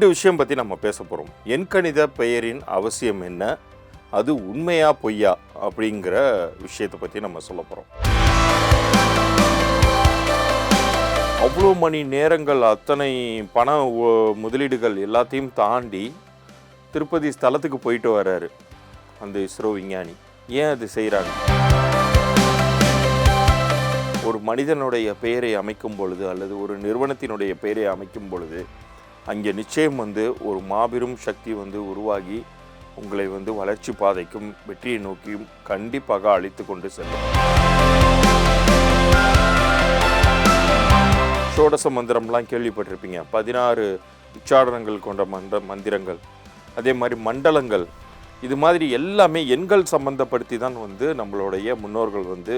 ரெண்டு விஷயம் பற்றி நம்ம பேச போகிறோம் எண்கணித பெயரின் அவசியம் என்ன? அது உண்மையா பொய்யா? அப்படிங்கிற விஷயத்தை பற்றி நம்ம சொல்ல போகிறோம் அவ்வளோ மணி நேரங்கள் அத்தனை பண முதலீடுகள் எல்லாத்தையும் தாண்டி திருப்பதி ஸ்தலத்துக்கு போயிட்டு வர்றாரு அந்த இஸ்ரோ விஞ்ஞானி. ஏன் அது செய்கிறாங்க ஒரு மனிதனுடைய பெயரை அமைக்கும் பொழுது அல்லது ஒரு நிறுவனத்தினுடைய பெயரை அமைக்கும் பொழுது அங்கே நிச்சயம் வந்து ஒரு மாபெரும் சக்தி வந்து உருவாகி உங்களை வந்து வளர்ச்சி பாதைக்கும் வெற்றியை நோக்கியும் கண்டிப்பாக அழைத்து கொண்டு செல்லும். சோடச மந்திரம்லாம் கேள்விப்பட்டிருப்பீங்க. பதினாறு உச்சாரணங்கள் கொண்ட மந்த மந்திரங்கள். அதே மாதிரி மண்டலங்கள். இது மாதிரி எல்லாமே எண்கள் சம்பந்தப்படுத்தி தான் வந்து நம்மளுடைய முன்னோர்கள் வந்து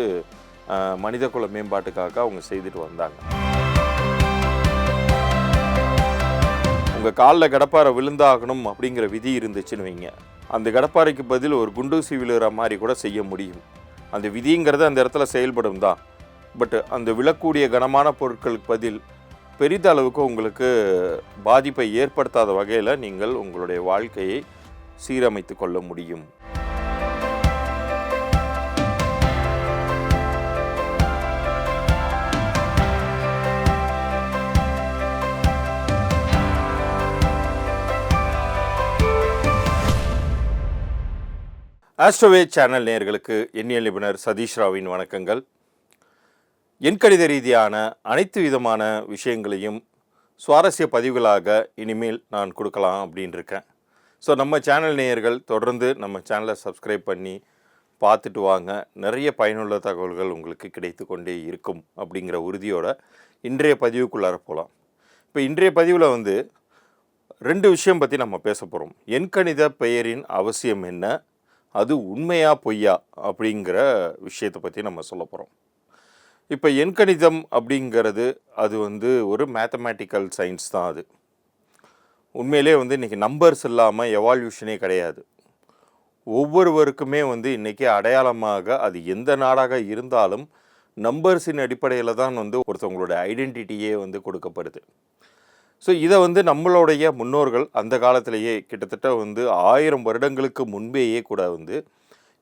மனிதகுல மேம்பாட்டுக்காக அவங்க செய்துட்டு வந்தாங்க. உங்கள் காலில் கடப்பாரை விழுந்தாகணும் அப்படிங்கிற விதி இருந்துச்சுன்னு வைங்க. அந்த கடப்பாரைக்கு பதில் ஒரு குண்டூசி விழுகிற மாதிரி கூட செய்ய முடியும். அந்த விதிங்கிறது அந்த இடத்துல செயல்படும் தான். பட் அந்த விழக்கூடிய கனமான பொருட்களுக்கு பதில் பெரிதளவுக்கு உங்களுக்கு பாதிப்பை ஏற்படுத்தாத வகையில் நீங்கள் உங்களுடைய வாழ்க்கையை சீரமைத்து கொள்ள முடியும். ஆஸ்ட்ரோவே சேனல் நேயர்களுக்கு எண்ணியல் நிபுணர் சதீஷ் ராவின் வணக்கங்கள். எண்கணித ரீதியான அனைத்து விதமான விஷயங்களையும் சுவாரஸ்ய பதிவுகளாக இனிமேல் நான் கொடுக்கலாம் அப்படின்னு இருக்கேன் ஸோ நம்ம சேனல் நேயர்கள் தொடர்ந்து நம்ம சேனலை சப்ஸ்கிரைப் பண்ணி பார்த்துட்டு வாங்க. நிறைய பயனுள்ள தகவல்கள் உங்களுக்கு கிடைத்து கொண்டே இருக்கும் அப்படிங்கிற உறுதியோடு இன்றைய பதிவுக்குள்ளார போகலாம் இப்போ இன்றைய பதிவில் வந்து ரெண்டு விஷயம் பற்றி நம்ம பேச போகிறோம் எண்கணித பெயரின் அவசியம் என்ன? அது உண்மையா பொய்யா அப்படிங்கிற விஷயத்தை பற்றி நம்ம சொல்ல போகிறோம் இப்போ எண்கணிதம் அப்படிங்கிறது அது வந்து ஒரு மேத்தமேட்டிக்கல் சயின்ஸ் தான் அது. உண்மையிலே வந்து இன்றைக்கி நம்பர்ஸ் இல்லாமல் எவால்யூஷனே கிடையாது. ஒவ்வொருவருக்குமே வந்து இன்றைக்கி அடையாளமாக அது எந்த நாடாக இருந்தாலும் நம்பர்ஸின் அடிப்படையில் தான் வந்து ஒருத்தவங்களோட ஐடென்டிட்டியே வந்து கொடுக்கப்படுது. ஸோ இதை வந்து நம்மளுடைய முன்னோர்கள் அந்த காலத்திலேயே கிட்டத்தட்ட வந்து ஆயிரம் வருடங்களுக்கு முன்பேயே கூட வந்து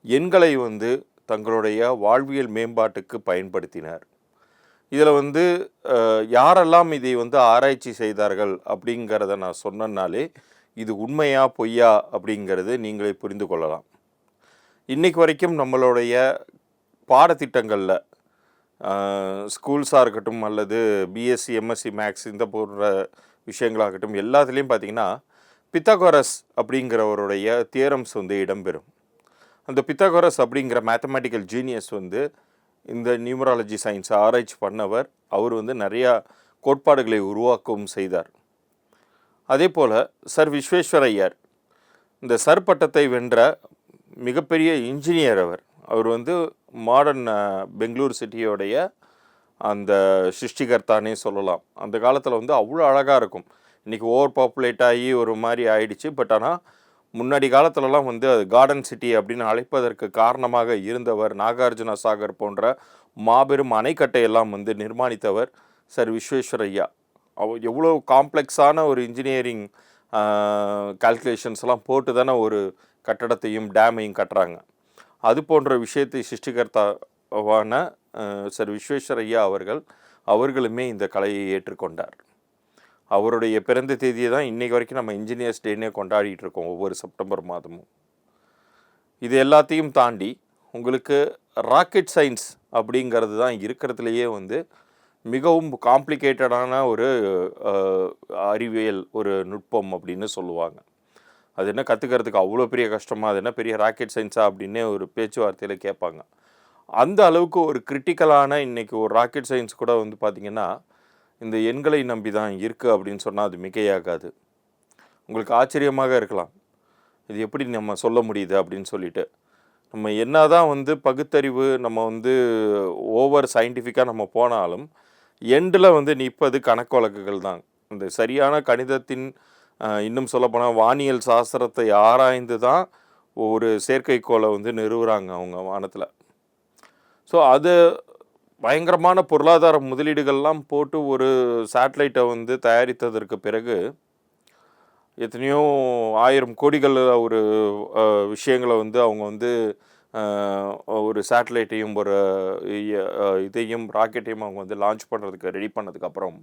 எண்களை வந்து தங்களுடைய வாழ்வியல் மேம்பாட்டுக்கு பயன்படுத்தினார். இதில் வந்து யாரெல்லாம் இதை வந்து ஆராய்ச்சி செய்தார்கள் அப்படிங்கிறத நான் சொன்னனாலே இது உண்மையா பொய்யா அப்படிங்கிறது நீங்களே புரிந்து கொள்ளலாம். இன்றைக்கு வரைக்கும் நம்மளுடைய பாடத்திட்டங்களில் ஸ்கூல்ஸாக இருக்கட்டும் அல்லது பிஎஸ்சி எம்எஸ்சி மேக்ஸ் இந்த போன்ற விஷயங்களாகட்டும் எல்லாத்துலேயும் பார்த்தீங்கன்னா பித்தாகோரஸ் அப்படிங்கிறவருடைய தியரம்ஸ் வந்து இடம்பெறும். அந்த பித்தாகோரஸ் அப்படிங்கிற மேத்தமேட்டிக்கல் ஜீனியஸ் வந்து இந்த நியூமராலஜி சயின்ஸை ஆராய்ச்சி பண்ணவர். அவர் வந்து நிறையா கோட்பாடுகளை உருவாக்கவும் செய்தார். அதே போல் சர் விஸ்வேஸ்வரையர் இந்த சர் பட்டத்தை வென்ற மிகப்பெரிய இன்ஜினியர் அவர். அவர் வந்து மாடர்ன் பெங்களூர் சிட்டியோடைய அந்த சிருஷ்டிகர்த்தானே சொல்லலாம். அந்த காலத்தில் வந்து அவ்வளோ அழகாக இருக்கும். இன்றைக்கி ஓவர் பாப்புலேட் ஆகி ஒரு மாதிரி ஆயிடுச்சு. பட் ஆனால் முன்னாடி காலத்துலலாம் வந்து அது கார்டன் சிட்டி அப்படின்னு அழைப்பதற்கு காரணமாக இருந்தவர் நாகார்ஜுன சாகர் போன்ற மாபெரும் அணைக்கட்டையெல்லாம் வந்து நிர்மாணித்தவர் சார் விஸ்வேஸ்வரையா அவ எவ்வளோ காம்ப்ளெக்ஸான ஒரு இன்ஜினியரிங் கால்குலேஷன்ஸ்லாம் போட்டு தானே ஒரு கட்டடத்தையும் டேமையும் கட்டுறாங்க. அது போன்ற விஷயத்தை சிருஷ்டிகர்த்தா வான சர் விஸ்வேஸ்வரையா அவர்கள் அவர்களுமே இந்த கலையை ஏற்றுக்கொண்டார். அவருடைய பிறந்த தேதியை தான் இன்னைக்கு வரைக்கும் நம்ம இன்ஜினியர்ஸ் டேனே கொண்டாடிட்டு இருக்கோம் ஒவ்வொரு செப்டம்பர் மாதமும். இது எல்லாத்தையும் தாண்டி உங்களுக்கு ராக்கெட் சயின்ஸ் அப்படிங்கிறது தான் இருக்கிறதுலையே வந்து மிகவும் காம்ப்ளிகேட்டடான ஒரு அறிவியல் ஒரு நுட்பம் அப்படின்னு சொல்லுவாங்க. அது என்ன கற்றுக்கிறதுக்கு அவ்வளோ பெரிய கஷ்டமாக அது என்ன பெரிய ராக்கெட் சயின்ஸா அப்படின்னே ஒரு பேச்சுவார்த்தையில் கேட்பாங்க. அந்த அளவுக்கு ஒரு கிரிட்டிக்கலான இன்றைக்கி ஒரு ராக்கெட் சயின்ஸ் கூட வந்து பார்த்திங்கன்னா இந்த எண்களை நம்பி தான் இருக்குது அப்படின்னு சொன்னால் அது மிகையாகாது. உங்களுக்கு ஆச்சரியமாக இருக்கலாம். இது எப்படி நம்ம சொல்ல முடியுது அப்படின்னு சொல்லிட்டு. நம்ம என்ன தான் வந்து பகுத்தறிவு நம்ம வந்து ஓவர் சயின்டிஃபிக்காக நம்ம போனாலும் எண்டில் வந்து நிற்பது கணக்கு வழக்குகள் தான். இந்த சரியான கணிதத்தின் இன்னும் சொல்லப்போனால் வானியல் சாஸ்திரத்தை ஆராய்ந்து தான் ஒரு செயற்கைக்கோளை வந்து நிறுவுறாங்க அவங்க வானத்தில். ஸோ அது பயங்கரமான பொருளாதார முதலீடுகள்லாம் போட்டு ஒரு சேட்டலைட்டை வந்து தயாரித்ததற்கு பிறகு எத்தனையோ ஆயிரம் கோடிகள் ஒரு விஷயங்களை வந்து அவங்க வந்து ஒரு சேட்டலைட்டையும் ஒரு இதையும் ராக்கெட்டையும் அவங்க வந்து லான்ச் பண்ணுறதுக்கு ரெடி பண்ணதுக்கப்புறம்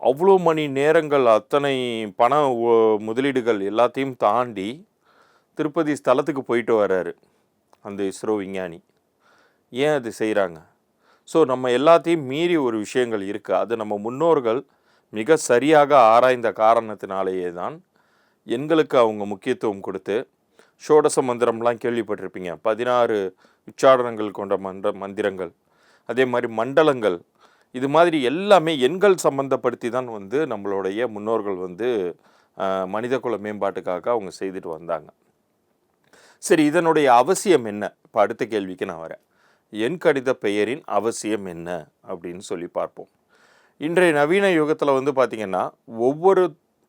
அவ்வளோ மணி நேரங்கள் அத்தனை பண முதலீடுகள் எல்லாத்தையும் தாண்டி திருப்பதி ஸ்தலத்துக்கு போயிட்டு வர்றாரு அந்த இஸ்ரோ விஞ்ஞானி. ஏன் அது செய்கிறாங்க ஸோ நம்ம எல்லாத்தையும் மீறி ஒரு விஷயங்கள் இருக்குது அது நம்ம முன்னோர்கள் மிக சரியாக ஆராய்ந்த காரணத்தினாலேயே தான் எண்களுக்கு அவங்க முக்கியத்துவம் கொடுத்து ஷோடச மந்திரம்லாம் கேள்விப்பட்டிருப்பீங்க. பதினாறு உச்சாரணங்கள் கொண்ட மன்ற மந்திரங்கள். அதே மாதிரி மண்டலங்கள். இது மாதிரி எல்லாமே எண்கள் சம்பந்தப்படுத்தி தான் வந்து நம்மளுடைய முன்னோர்கள் வந்து மனிதகுல மேம்பாட்டுக்காக அவங்க செய்துட்டு வந்தாங்க. சரி இதனுடைய அவசியம் என்ன? இப்போ அடுத்த கேள்விக்கு நான் வரேன். என் கடித பெயரின் அவசியம் என்ன? அப்படின்னு சொல்லி பார்ப்போம். இன்றைய நவீன யுகத்தில் வந்து பார்த்திங்கன்னா ஒவ்வொரு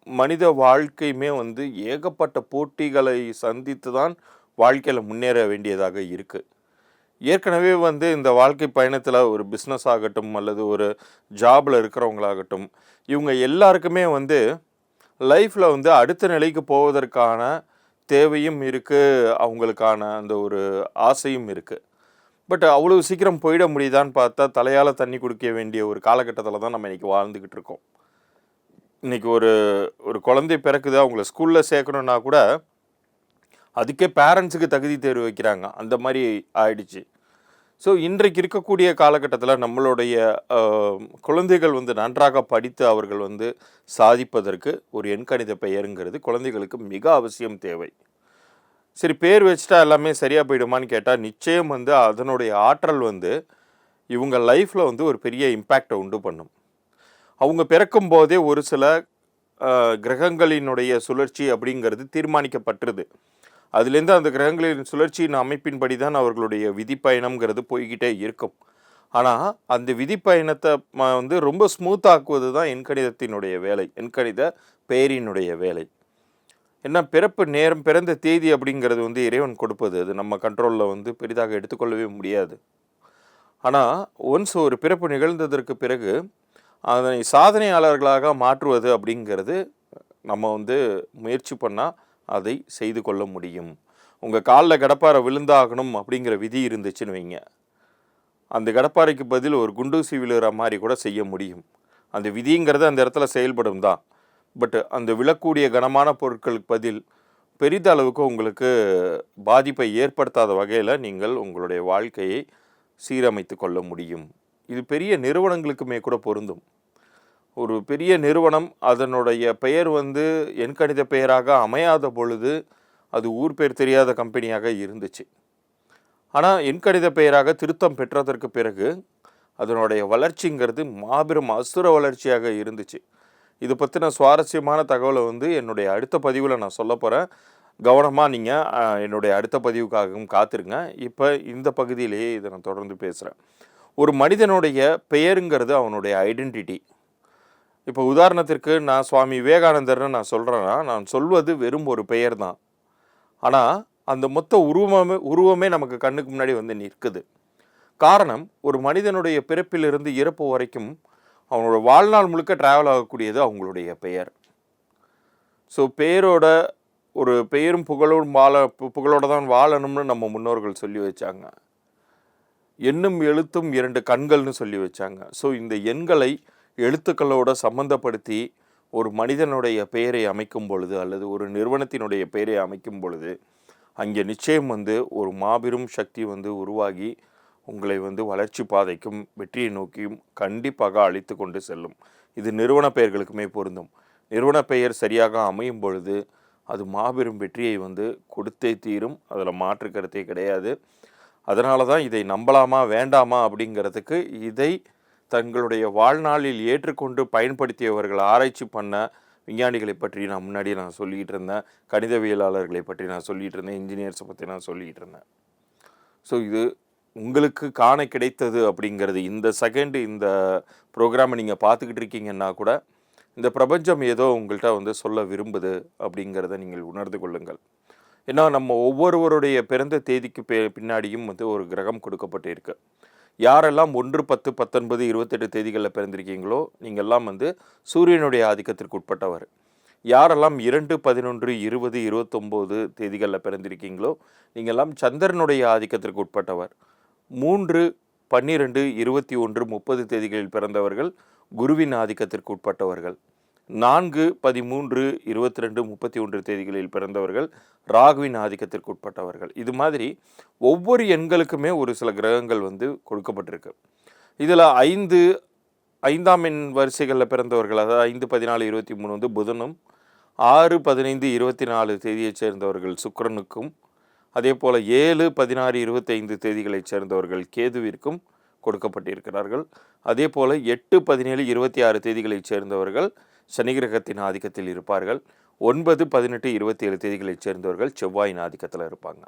மனித வாழ்க்கையுமே வந்து ஏகப்பட்ட போட்டிகளை சந்தித்து தான் வாழ்க்கையில் முன்னேற வேண்டியதாக இருக்குது ஏற்கனவே வந்து இந்த வாழ்க்கை பயணத்தில் ஒரு பிஸ்னஸ் ஆகட்டும் அல்லது ஒரு ஜாபில் இருக்கிறவங்களாகட்டும் இவங்க எல்லாருக்குமே வந்து லைஃப்பில் வந்து அடுத்த நிலைக்கு போவதற்கான தேவையும் இருக்குது அவங்களுக்கான அந்த ஒரு ஆசையும் இருக்குது பட் அவ்வளோ சீக்கிரம் போயிட முடியுதான்னு பார்த்தா தலையால் தண்ணி குடிக்க வேண்டிய ஒரு காலகட்டத்தில் தான் நம்ம இன்றைக்கி வாழ்ந்துக்கிட்டு இருக்கோம். இன்றைக்கி ஒரு ஒரு குழந்தை பிறக்குது அவங்கள ஸ்கூலில் சேர்க்கணுன்னா கூட அதுக்கே பேரண்ட்ஸுக்கு தகுதி தேர்வு வைக்கிறாங்க. அந்த மாதிரி ஆயிடுச்சு. ஸோ இன்றைக்கு இருக்கக்கூடிய காலகட்டத்தில் நம்மளுடைய குழந்தைகள் வந்து நன்றாக படித்து அவர்கள் வந்து சாதிப்பதற்கு ஒரு எண்கணித பெயருங்கிறது குழந்தைகளுக்கு மிக அவசியம் தேவை. சரி பேர் வச்சுட்டா எல்லாமே சரியாக போயிடுமான்னு கேட்டால் நிச்சயம் வந்து அதனுடைய ஆற்றல் வந்து இவங்க லைஃப்பில் வந்து ஒரு பெரிய இம்பேக்டை உண்டு பண்ணும். அவங்க பிறக்கும் போதே ஒரு சில கிரகங்களினுடைய சுழற்சி அப்படிங்கிறது தீர்மானிக்கப்பட்டிருது. அதுலேருந்து அந்த கிரகங்களின் சுழற்சியின் அமைப்பின்படி தான் அவர்களுடைய விதிப்பயணம்ங்கிறது போய்கிட்டே இருக்கும். ஆனால் அந்த விதிப்பயணத்தை வந்து ரொம்ப ஸ்மூத்தாக்குவது தான் எண்கணிதத்தினுடைய வேலை எண்கணித பெயரினுடைய வேலை. என்ன பிறப்பு நேரம் பிறந்த தேதி அப்படிங்கிறது வந்து இறைவன் கொடுப்பது. அது நம்ம கண்ட்ரோலில் வந்து பெரிதாக எடுத்துக்கொள்ளவே முடியாது. ஆனால் ஒன்ஸ் ஒரு பிறப்பு நிகழ்ந்ததற்கு பிறகு அதனை சாதனையாளர்களாக மாற்றுவது அப்படிங்கிறது நம்ம வந்து முயற்சி பண்ணால் அதை செய்து கொள்ள முடியும். உங்கள் காலில் கடப்பாரை விழுந்தாகணும் அப்படிங்கிற விதி இருந்துச்சுன்னு வைங்க. அந்த கடப்பாறைக்கு பதில் ஒரு குண்டூசி விழுகிற மாதிரி கூட செய்ய முடியும். அந்த விதிங்கிறது அந்த இடத்துல செயல்படும் தான். பட் அந்த விழக்கூடிய கனமான பொருட்களுக்கு பதில் பெரிதளவுக்கு உங்களுக்கு பாதிப்பை ஏற்படுத்தாத வகையில் நீங்கள் உங்களுடைய வாழ்க்கையை சீரமைத்து கொள்ள முடியும். இது பெரிய நிறுவனங்களுக்குமே கூட பொருந்தும். ஒரு பெரிய நிறுவனம் அதனுடைய பெயர் வந்து எண்கணித பெயராக அமையாத பொழுது அது ஊர் பேர் தெரியாத கம்பெனியாக இருந்துச்சு. ஆனால் எண்கணித பெயராக திருத்தம் பெற்றதற்கு பிறகு அதனுடைய வளர்ச்சிங்கிறது மாபெரும் அசுர வளர்ச்சியாக இருந்துச்சு. இது பற்றின சுவாரஸ்யமான தகவலை வந்து என்னுடைய அடுத்த பதிவில் நான் சொல்ல போகிறேன் கவனமாக நீங்கள் என்னுடைய அடுத்த பதிவுக்காகவும் காத்திருங்க. இப்போ இந்த பகுதியிலேயே இதை நான் தொடர்ந்து பேசுகிறேன் ஒரு மனிதனுடைய பெயருங்கிறது அவனுடைய ஐடென்டிட்டி இப்போ உதாரணத்திற்கு நான் சுவாமி விவேகானந்தர்னு நான் சொல்கிறேன்னா நான் சொல்வது வெறும் ஒரு பெயர் தான் ஆனால் அந்த மொத்த உருவமே உருவமே நமக்கு கண்ணுக்கு முன்னாடி வந்து நிற்குது. காரணம் ஒரு மனிதனுடைய பிறப்பிலிருந்து இறப்பு வரைக்கும் அவனோட வாழ்நாள் முழுக்க ட்ராவல் ஆகக்கூடியது அவங்களுடைய பெயர். ஸோ பெயரோட ஒரு பெயரும் புகழோடும் வாழ பு- புகழோட தான் வாழணும்னு நம்ம முன்னோர்கள் சொல்லி வச்சாங்க. எண்ணும் எழுத்தும் இரண்டு கண்கள்னு சொல்லி வச்சாங்க. ஸோ இந்த எண்களை எழுத்துக்களோட சம்பந்தப்படுத்தி ஒரு மனிதனுடைய பெயரை அமைக்கும் பொழுது அல்லது ஒரு நிறுவனத்தினுடைய பெயரை அமைக்கும் பொழுது அங்கே நிச்சயம் வந்து ஒரு மாபெரும் சக்தி வந்து உருவாகி உங்களை வந்து வளர்ச்சி பாதைக்கும் வெற்றியை நோக்கியும் கண்டிப்பாக அழைத்து கொண்டு செல்லும். இது நிறுவன பெயர்களுக்குமே பொருந்தும். நிறுவன பெயர் சரியாக அமையும் பொழுது அது மாபெரும் வெற்றியை வந்து கொடுத்தே தீரும். அதில் மாற்று கருத்தே கிடையாது. அதனால தான் இதை நம்பலாமா வேண்டாமா அப்படிங்கிறதுக்கு இதை தங்களுடைய வாழ்நாளில் ஏற்றுக்கொண்டு பயன்படுத்தியவர்கள் ஆராய்ச்சி பண்ண விஞ்ஞானிகளை பற்றி நான் முன்னாடி நான் சொல்லிக்கிட்டு இருந்தேன். கணிதவியலாளர்களை பற்றி நான் சொல்லிகிட்டு இருந்தேன். இன்ஜினியர்ஸை பற்றி நான் சொல்லிக்கிட்டு இருந்தேன். ஸோ இது உங்களுக்கு காண கிடைத்தது அப்படிங்கிறது இந்த செகண்ட் இந்த ப்ரோக்ராமை நீங்கள் பார்த்துக்கிட்டு இருக்கீங்கன்னா கூட இந்த பிரபஞ்சம் ஏதோ உங்கள்கிட்ட வந்து சொல்ல விரும்புது அப்படிங்கிறத நீங்கள் உணர்ந்து கொள்ளுங்கள். ஏன்னா நம்ம ஒவ்வொருவருடைய பிறந்த தேதிக்கு பின்னாடியும் வந்து ஒரு கிரகம் கொடுக்கப்பட்டு இருக்கு யாரெல்லாம் ஒன்று பத்து பத்தொன்பது இருபத்தெட்டு தேதிகளில் பிறந்திருக்கீங்களோ நீங்கள்லாம் வந்து சூரியனுடைய ஆதிக்கத்திற்கு உட்பட்டவர். யாரெல்லாம் இரண்டு பதினொன்று இருபது இருபத்தொம்போது தேதிகளில் பிறந்திருக்கீங்களோ நீங்கள்லாம் சந்திரனுடைய ஆதிக்கத்திற்கு உட்பட்டவர். மூன்று பன்னிரெண்டு இருபத்தி ஒன்று முப்பது தேதிகளில் பிறந்தவர்கள் குருவின் ஆதிக்கத்திற்கு உட்பட்டவர்கள். நான்கு பதிமூன்று இருபத்தி ரெண்டு முப்பத்தி ஒன்று தேதிகளில் பிறந்தவர்கள் ராகுவின் ஆதிக்கத்திற்கு உட்பட்டவர்கள். இது மாதிரி ஒவ்வொரு எண்களுக்குமே ஒரு சில கிரகங்கள் வந்து கொடுக்கப்பட்டிருக்கு. இதில் ஐந்து ஐந்தாம் எண் வரிசைகளில் பிறந்தவர்கள் அதாவது ஐந்து பதினாலு இருபத்தி மூணு வந்து புதனும் ஆறு பதினைந்து இருபத்தி நாலு தேதியைச் சேர்ந்தவர்கள் சுக்கரனுக்கும் அதே போல் ஏழு பதினாறு இருபத்தைந்து தேதிகளைச் சேர்ந்தவர்கள் கேதுவிற்கும் கொடுக்கப்பட்டிருக்கிறார்கள். அதே போல் எட்டு பதினேழு இருபத்தி ஆறு தேதிகளைச் சேர்ந்தவர்கள் சனி கிரகத்தின் ஆதிக்கத்தில் இருப்பார்கள். ஒன்பது பதினெட்டு இருபத்தி ஏழு தேதிகளைச் சேர்ந்தவர்கள் செவ்வாயின் ஆதிக்கத்தில் இருப்பாங்க.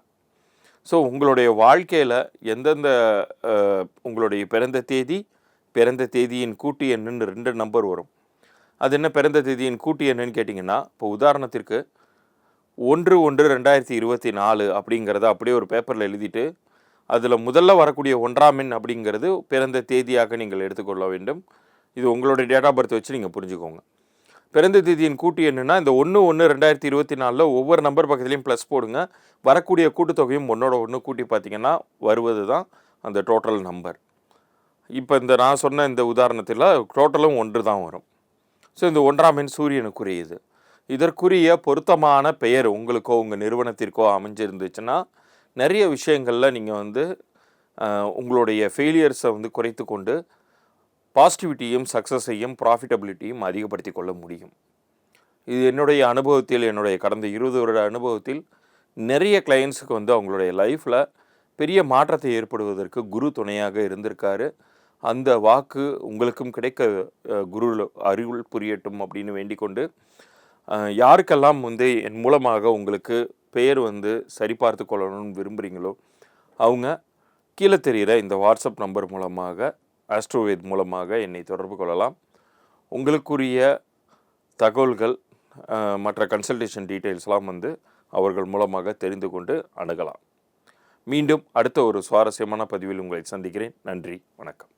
ஸோ உங்களுடைய வாழ்க்கையில் எந்தெந்த உங்களுடைய பிறந்த தேதி பிறந்த தேதியின் கூட்டு எண்ணுன்னு ரெண்டு நம்பர் வரும். அது என்ன பிறந்த தேதியின் கூட்டு எண்ணுன்னு கேட்டிங்கன்னா இப்போ உதாரணத்திற்கு ஒன்று ஒன்று ரெண்டாயிரத்தி இருபத்தி நாலு அப்படிங்கிறத அப்படியே ஒரு பேப்பரில் எழுதிட்டு அதில் முதல்ல வரக்கூடிய ஒன்றாம் எண் அப்படிங்கிறது பிறந்த தேதியாக நீங்கள் எடுத்துக்கொள்ள வேண்டும். இது உங்களுடைய டேட் ஆஃப் பர்த் வச்சு நீங்கள் புரிஞ்சுக்கோங்க. பிறந்த தேதியின் கூட்டு என்னென்னா இந்த ஒன்று ஒன்று ரெண்டாயிரத்தி இருபத்தி நாலில் ஒவ்வொரு நம்பர் பக்கத்துலேயும் ப்ளஸ் போடுங்க. வரக்கூடிய கூட்டுத்தொகையும் ஒன்றோட ஒன்று கூட்டி பார்த்தீங்கன்னா வருவது தான் அந்த டோட்டல் நம்பர் இப்போ இந்த நான் சொன்ன இந்த உதாரணத்தில் டோட்டலும் ஒன்று தான் வரும். ஸோ இந்த ஒன்றாம் எண் சூரியனுக்குரியது. இதற்குரிய பொருத்தமான பெயர் உங்களுக்கோ உங்கள் நிறுவனத்திற்கோ அமைஞ்சிருந்துச்சுன்னா நிறைய விஷயங்களில் நீங்கள் வந்து உங்களுடைய ஃபெயிலியர்ஸை வந்து குறைத்து கொண்டு பாசிட்டிவிட்டியும் சக்ஸஸையும் ப்ராஃபிட்டபிலிட்டியும் அதிகப்படுத்தி கொள்ள முடியும். இது என்னுடைய அனுபவத்தில் என்னுடைய கடந்த இருபது வருட அனுபவத்தில் நிறைய கிளையண்ட்ஸுக்கு வந்து அவங்களுடைய லைஃப்பில் பெரிய மாற்றத்தை ஏற்படுவதற்கு குரு துணையாக இருந்திருக்காரு. அந்த வாக்கு உங்களுக்கும் கிடைக்க குரு அருள் புரியட்டும் அப்படின்னு வேண்டிக் கொண்டு யாருக்கெல்லாம் வந்து என் மூலமாக உங்களுக்கு பெயர் வந்து சரிபார்த்து கொள்ளணும்னு விரும்புகிறீங்களோ அவங்க கீழே தெரிகிற இந்த வாட்ஸ்அப் நம்பர் மூலமாக ஆஸ்ட்ரோவேத் மூலமாக என்னை தொடர்பு கொள்ளலாம். உங்களுக்குரிய தகவல்கள் மற்ற கன்சல்டேஷன் டீட்டெயில்ஸ்லாம் வந்து அவர்கள் மூலமாக தெரிந்து கொண்டு அணுகலாம். மீண்டும் அடுத்த ஒரு சுவாரஸ்யமான பதிவில் உங்களை சந்திக்கிறேன். நன்றி வணக்கம்.